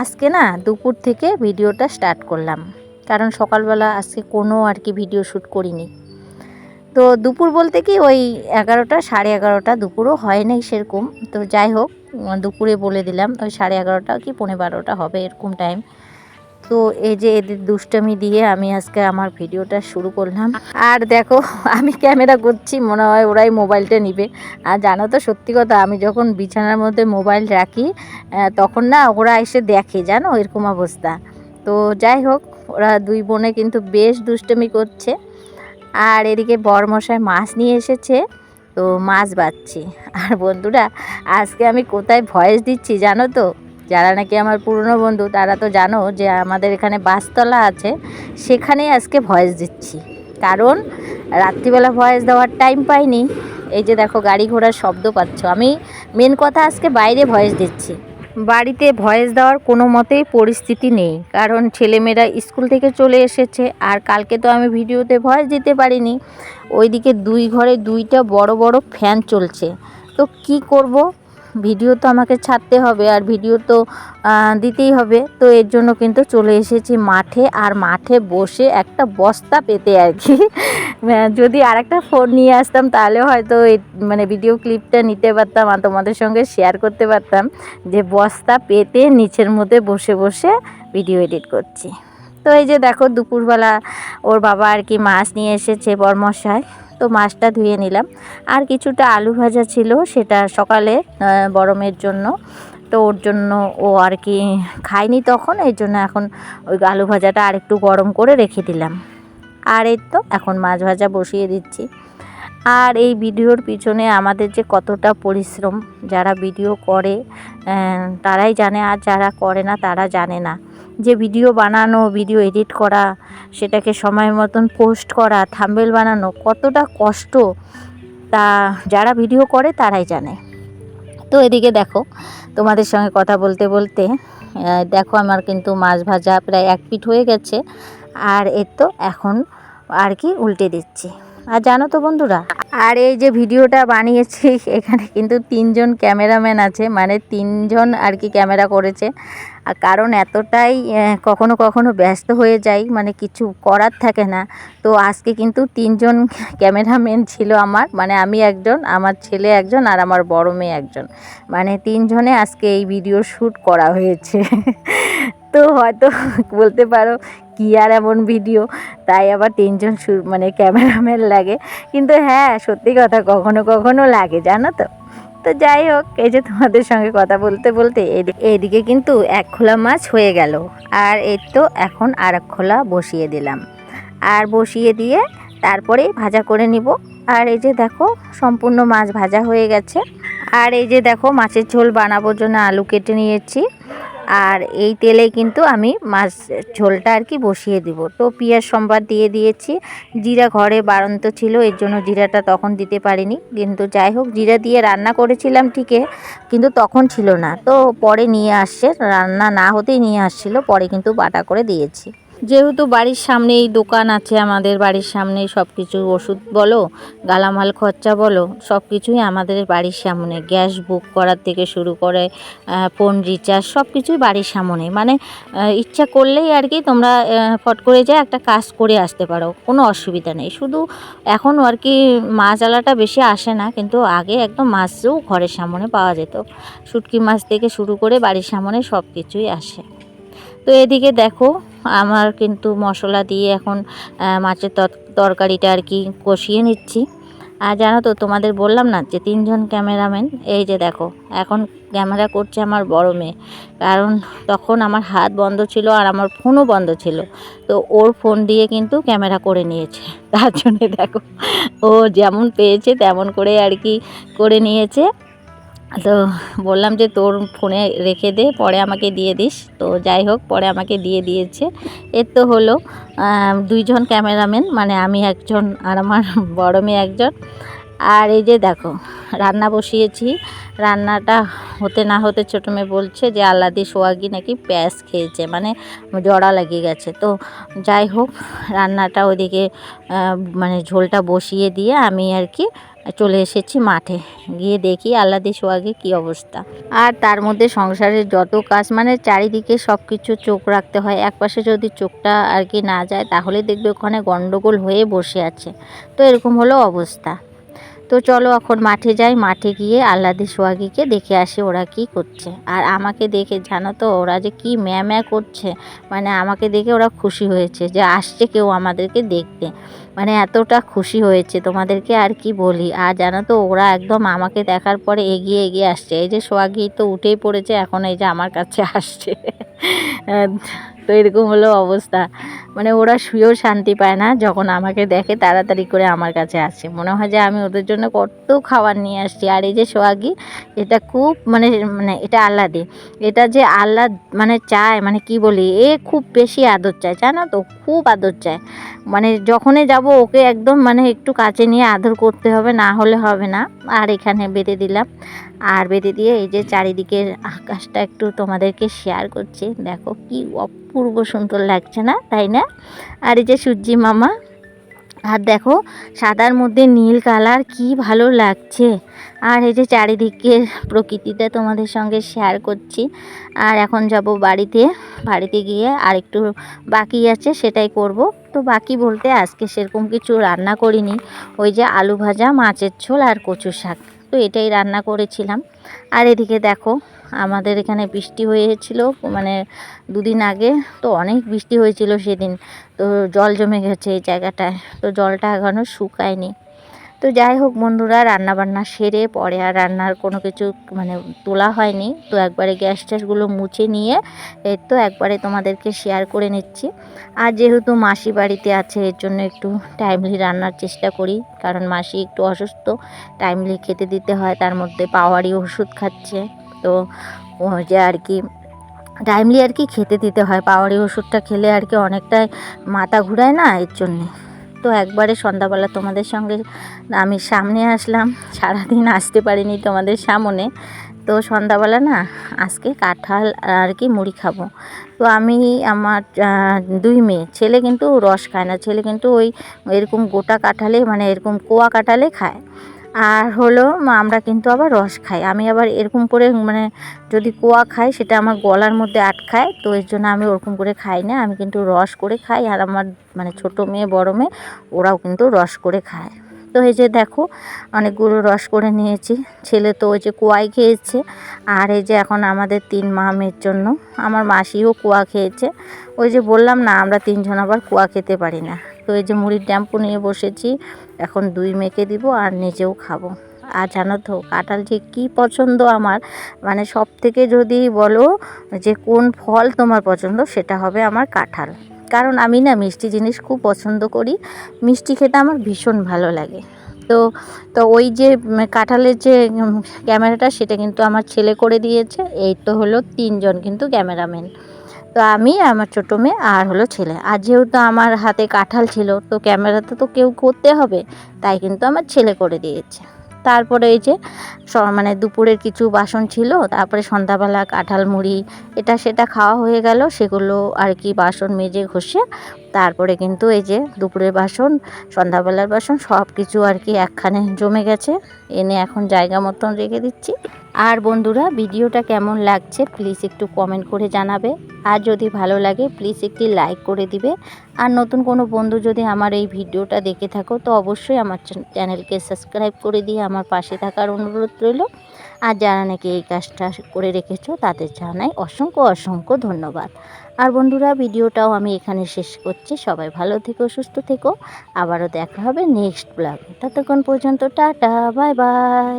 আজকে না দুপুর থেকে ভিডিওটা স্টার্ট করলাম। কারণ সকালবেলা আজকে কোনো আর কি ভিডিও শ্যুট করিনি। তো দুপুর বলতে কি ওই এগারোটা, সাড়ে এগারোটা দুপুরও হয় নাই সেরকম। তো যাই হোক, দুপুরে বলে দিলাম, ওই সাড়ে এগারোটা কি পৌনে বারোটা হবে এরকম টাইম তো এই যে এদের দুষ্টামি দিয়ে আমি আজকে আমার ভিডিওটা শুরু করলাম। আর দেখো, আমি ক্যামেরা করছি মনে হয় ওরাই মোবাইলটা নিবে। আর জানো তো, সত্যি কথা, আমি যখন বিছানার মধ্যে মোবাইল রাখি তখন না ওরা এসে দেখে, জানো, এরকম অবস্থা। তো যাই হোক, ওরা দুই বোনে কিন্তু বেশ দুষ্টমি করছে। আর এদিকে বরমশাই মাছ নিয়ে এসেছে, তো মাছ বাচ্ছি। আর বন্ধুরা, আজকে আমি কোথায় ভয়েস দিচ্ছি জানো তো? যারা নাকি আমার পুরনো বন্ধু, তারা তো জানো যে আমাদের এখানে বাসতলা আছে। সেখানেই আজকে ভয়েস দিচ্ছি। কারণ রাত্রিবেলা ভয়েস দেওয়ার টাইম পাইনি। এই যে দেখো, গাড়ি ঘোড়ার শব্দ পাচ্ছ। আমি মেন কথা আজকে বাইরে ভয়েস দিচ্ছি। বাড়িতে ভয়েস দেওয়ার কোনো মতেই পরিস্থিতি নেই। কারণ ছেলেমেয়েরা স্কুল থেকে চলে এসেছে, আর কালকে তো আমি ভিডিওতে ভয়েস দিতে পারিনি। ওইদিকে দুই ঘরে দুইটা বড় বড় ফ্যান চলছে। তো কি করব? ভিডিও তো আমাকে ছাড়তে হবে আর ভিডিও তো দিতেই হবে। তো এর জন্য কিন্তু চলে এসেছি মাঠে আর মাঠে বসে একটা বস্তা পেতে আর কি। যদি আর একটা ফোন নিয়ে আসতাম তাহলে হয়তো মানে ভিডিও ক্লিপটা নিতে পারতাম আর তোমাদের সঙ্গে শেয়ার করতে পারতাম যে বস্তা পেতে নিচের মধ্যে বসে বসে ভিডিও এডিট করছি। তো এই যে দেখো দুপুরবেলা ওর বাবা আর কি মাছ নিয়ে এসেছে বরমশাই। তো মাছটা ধুয়ে নিলাম। আর কিছুটা আলু ভাজা ছিল সেটা সকালে আহ, গরমের জন্য। তো ওর জন্য ও আর কি খায়নি তখন এই জন্য এখন ওই আলু ভাজাটা আর একটু গরম করে রেখে দিলাম। আর এই তো এখন মাছ ভাজা বসিয়ে দিচ্ছি। আর এই ভিডিওর পিছনে আমাদের যে কতটা পরিশ্রম যারা ভিডিও করে তারাই জানে আর যারা করে না তারা জানে না। যে ভিডিও বানানো, ভিডিও এডিট করা, সেটাকে সময় মতন পোস্ট করা, থাম্বেল বানানো, কতটা কষ্ট তা যারা ভিডিও করে তারাই জানে। তো এদিকে দেখো, তোমাদের সঙ্গে কথা বলতে বলতে দেখো আমার কিন্তু মাছ ভাজা প্রায় এক পিঠ হয়ে গেছে, আর এর তো এখন আর কি উল্টে দিচ্ছি। আর জানো তো বন্ধুরা, আর এই যে ভিডিওটা বানিয়েছি, এখানে কিন্তু তিনজন ক্যামেরাম্যান আছে মানে তিনজন আর কি ক্যামেরা করেছে। আর কারণ এতটাই কখনো কখনো ব্যস্ত হয়ে যাই মানে কিছু করার থাকে না। তো আজকে কিন্তু তিনজন ক্যামেরাম্যান ছিল আমার মানে আমি একজন, আমার ছেলে একজন আর আমার বড় মেয়ে একজন। মানে তিনজনে আজকে এই ভিডিও শ্যুট করা হয়েছে। তো হয়তো বলতে পারো কি আর এমন ভিডিও, তাই আবার তিনজন মানে ক্যামেরাম্যান লাগে। কিন্তু হ্যাঁ সত্যি কথা কখনো কখনো লাগে, জানো তো? তো যাই হোক, এই যে তোমাদের সঙ্গে কথা বলতে বলতে এদিকে কিন্তু এক খোলা মাছ হয়ে গেল। আর এই তো এখন আর এক খোলা বসিয়ে দিলাম। আর বসিয়ে দিয়ে তারপরে ভাজা করে নিব। আর এই যে দেখো, সম্পূর্ণ মাছ ভাজা হয়ে গেছে। আর এই যে দেখো, মাছের ঝোল বানাবোর জন্য আলু কেটে নিয়েছি। আর এই তেলে কিন্তু আমি মাছ ঝোলটা আর কি বসিয়ে দিব। তো পিঁয়াজ সম্বার দিয়ে দিয়েছি। জিরা ঘরে বাড়ন্ত ছিল, এর জন্য জিরাটা তখন দিতে পারিনি। কিন্তু যাই হোক, জিরা দিয়ে রান্না করেছিলাম ঠিকই, কিন্তু তখন ছিল না। তো পরে নিয়ে আসছে, রান্না না হতেই নিয়ে আসছিল, পরে কিন্তু বাটা করে দিয়েছি। যেহেতু বাড়ির সামনেই দোকান আছে, আমাদের বাড়ির সামনে সব কিছু ওষুধ বলো, গালামাল খরচা বলো সব কিছুই আমাদের বাড়ির সামনে। গ্যাস বুক করার থেকে শুরু করে ফোন রিচার্জ সব কিছুই বাড়ির সামনে। মানে ইচ্ছা করলেই আর কি তোমরা ফট করে যায় একটা কাজ করে আসতে পারো, কোনো অসুবিধা নেই। শুধু এখন আর কি মাছ আলাটা বেশি আসে না, কিন্তু আগে একদম মাছও ঘরের সামনে পাওয়া যেত। শুটকি মাছ থেকে শুরু করে বাড়ির সামনে সব কিছুই আসে। এদিকে দেখো, আমার কিন্তু মশলা দিয়ে এখন মাছের তর- তরকারিটা আর কি কষিয়ে নিচ্ছি। আর জানো তো, তোমাদের বললাম না যে তিনজন ক্যামেরাম্যান, এই যে দেখো, এখন ক্যামেরা করছে আমার বড় মেয়ে। কারণ তখন আমার হাত বন্ধ ছিল আর আমার ফোনও বন্ধ ছিল। তো ওর ফোন দিয়ে কিন্তু ক্যামেরা করে নিয়েছে। তার জন্যে দেখো, ও যেমন পেয়েছে তেমন করে আর কি করে নিয়েছে। তো বললাম যে তোর ফোনে রেখে দে, পরে আমাকে দিয়ে দিস। তো যাই হোক, পরে আমাকে দিয়ে দিয়েছে। এর তো হলো দুইজন ক্যামেরাম্যান মানে আমি একজন আর আমার বড় মেয়ে একজন। আর এই যে দেখো, রান্না বসিয়েছি। রান্নাটা হতে না হতে ছোটো মেয়ে বলছে যে, আল্লাদি সোয়াগি নাকি প্যাঁচ খেয়েছে মানে জড়া লেগে গেছে। তো যাই হোক, রান্নাটা ওদিকে মানে ঝোলটা বসিয়ে দিয়ে আমি আর কি চলে এসেছি মাঠে। গিয়ে দেখি আল্লাদি সোয়াগে কি অবস্থা। আর তার মধ্যে সংসারের যত কাজ মানে চারিদিকে সব কিছু চোখ রাখতে হয়। একপাশে যদি চোখটা আর কি না যায়, তাহলে দেখবে ওখানে গন্ডগোল হয়ে বসে আছে। তো এরকম হলো অবস্থা। তো চলো এখন মাঠে যাই। মাঠে গিয়ে আল্লাদি সোয়াগিকে দেখে আসি ওরা কি করছে। আর আমাকে দেখে, জানো তো, ওরা যে কি ম্যা ম্যা করছে। মানে আমাকে দেখে ওরা খুশি হয়েছে যে আসছে কেউ আমাদেরকে দেখতে। মানে এতটা খুশি হয়েছে। তোমাদেরকে আর কি বলি? আর জানো তো, ওরা একদম আমাকে দেখার পরে এগিয়ে এগিয়ে আসছে। এই যে সোয়াগি তো উঠেই পড়েছে, এখন এই যে আমার কাছে আসছে। তো এরকম হলো অবস্থা। মানে ওরা শুয়েও শান্তি পায় না, যখন আমাকে দেখে তাড়াতাড়ি করে আমার কাছে আসে। মনে হয় যে আমি ওদের জন্য কত খাবার নিয়ে আসছি। আর এই যে সোয়াগি এটা খুব মানে মানে এটা আহ্লাদে এটা যে আহ্লাদ মানে চায় মানে কি বলি, এ খুব বেশি আদর চায়, জানো তো? খুব আদর চায়। মানে যখনই যাব, ওকে একদম মানে একটু কাছে নিয়ে আদর করতে হবে, না হলে হবে না। আর এখানে বেঁধে দিলাম। আর বেঁধে দিয়ে এই যে চারিদিকের আকাশটা একটু তোমাদেরকে শেয়ার করছি। দেখো কি অপূর্ব সুন্দর লাগছে না, তাই না? আর এই যে সূর্যি মামা আর দেখো, সাদার মধ্যে নীল কালার কি ভালো লাগছে। আর এই যে চারিদিকের প্রকৃতিটা তোমাদের সঙ্গে শেয়ার করছি। আর এখন যাব বাড়িতে বাড়িতে গিয়ে আর একটু বাকি আছে সেটাই করব। তো বাকি বলতে আজকে সেরকম কিছু রান্না করিনি। ওই যে আলু ভাজা, মাছের ঝোল আর কচু শাক তো এটাই রান্না করেছিলাম। আর এদিকে দেখো, আমাদের এখানে বৃষ্টি হয়েছিল মানে দুদিন আগে, তো অনেক বৃষ্টি হয়েছিল সেদিন। তো জল জমে গেছে এই জায়গাটায়, তো জলটা এখনও শুকায়নি। তো যাই হোক বন্ধুরা রান্না বান্না সেরে পরে আর রান্নার কোনো কিছু মানে তোলা হয়নি। তো একবারে গ্যাস ট্যাসগুলো মুছে নিয়ে এর তো একবারে তোমাদেরকে শেয়ার করে নিচ্ছি। আর যেহেতু মাসি বাড়িতে আছে, এর জন্য একটু টাইমলি রান্নার চেষ্টা করি। কারণ মাসি একটু অসুস্থ টাইমলি খেতে দিতে হয়, তার মধ্যে পাওয়ারই ওষুধ খাচ্ছে। তো যে আর কি টাইমলি আর কি খেতে দিতে হয় পাওয়ারি ওষুধটা খেলে আর কি অনেকটাই মাথা ঘুরায় না এর জন্যে। তো একবারে সন্ধ্যাবেলা তোমাদের সঙ্গে আমি সামনে আসলাম। সারাদিন আসতে পারিনি তোমাদের সামনে। তো সন্ধ্যাবেলা না আজকে কাঁঠাল আর কি মুড়ি খাব। তো আমি আমার দুই মেয়ে। ছেলে কিন্তু রস খায় না। ছেলে কিন্তু ওই এরকম গোটা কাঁঠালে মানে এরকম কোয়া কাঁঠালে খায়। আর হলো আমরা কিন্তু আবার রস খাই। আমি আবার এরকম করে মানে যদি কোয়া খাই, সেটা আমার গলার মধ্যে আটকায়, তো এর জন্য আমি ওরকম করে খাই না। আমি কিন্তু রস করে খাই, আর আমার মানে ছোটো মেয়ে, বড়ো মেয়ে, ওরাও কিন্তু রস করে খায়। তো এই যে দেখো। অনেকগুলো রস করে নিয়েছি। ছেলে তো ওই যে কুয়াই খেয়েছে, আর এই যে এখন আমাদের তিন মা মেয়ের জন্য। আমার মাসিও কুয়া খেয়েছে। ওই যে বললাম না, আমরা তিনজন আবার কুয়া খেতে পারি না। তো এই যে মুড়ির ড্যাম্পু নিয়ে বসেছি, এখন দুই মেয়েকে দিব আর নিজেও খাব। আর জানো তো, কাঁঠাল যে কী পছন্দ আমার মানে সব থেকে যদি বলো যে কোন ফল তোমার পছন্দ, সেটা হবে আমার কাঁঠাল। কারণ আমি না মিষ্টি জিনিস খুব পছন্দ করি। মিষ্টি খেতে আমার ভীষণ ভালো লাগে। তো তো ওই যে কাঁঠালের যে ক্যামেরাটা সেটা কিন্তু আমার ছেলে করে দিয়েছে। এই তো হলো তিনজন কিন্তু ক্যামেরাম্যান। তো আমি, আমার ছোটো মেয়ে আর হলো ছেলে। আর যেহেতু আমার হাতে কাঁঠাল ছিল, তো ক্যামেরাতে তো কেউ করতে হবে, তাই কিন্তু আমার ছেলে করে দিয়েছে। তারপরে এই যে মানে দুপুরের কিছু বাসন ছিল, তারপরে সন্ধ্যাবেলা কাঁঠাল মুড়ি, এটা সেটা খাওয়া হয়ে গেল, সেগুলো আর কি বাসন মেজে ঘষে, তারপরে কিন্তু এই যে দুপুরের বাসন, সন্ধ্যাবেলার বাসন সব কিছু আর কি একখানে জমে গেছে, এনে এখন জায়গা মতন রেখে দিচ্ছি। আর বন্ধুরা, ভিডিওটা কেমন লাগছে প্লিজ একটু কমেন্ট করে জানাবে। আর যদি ভালো লাগে, প্লিজ একটি লাইক করে দিবে। আর নতুন কোনো বন্ধু যদি আমার এই ভিডিওটা দেখে থাকো, তো অবশ্যই আমার চ্যানেলকে সাবস্ক্রাইব করে দিয়ে আমার পাশে থাকার অনুরোধ রইল। আর যারা নাকি এই কাজটা করে রেখেছো, তাদের জানাই অসংখ্য অসংখ্য ধন্যবাদ। আর বন্ধুরা, ভিডিওটাও আমি এখানে শেষ করছি। সবাই ভালো থেকো, সুস্থ থেকো। আবারও দেখা হবে নেক্সট ব্লগে ততক্ষণ পর্যন্ত টাটা বাই বাই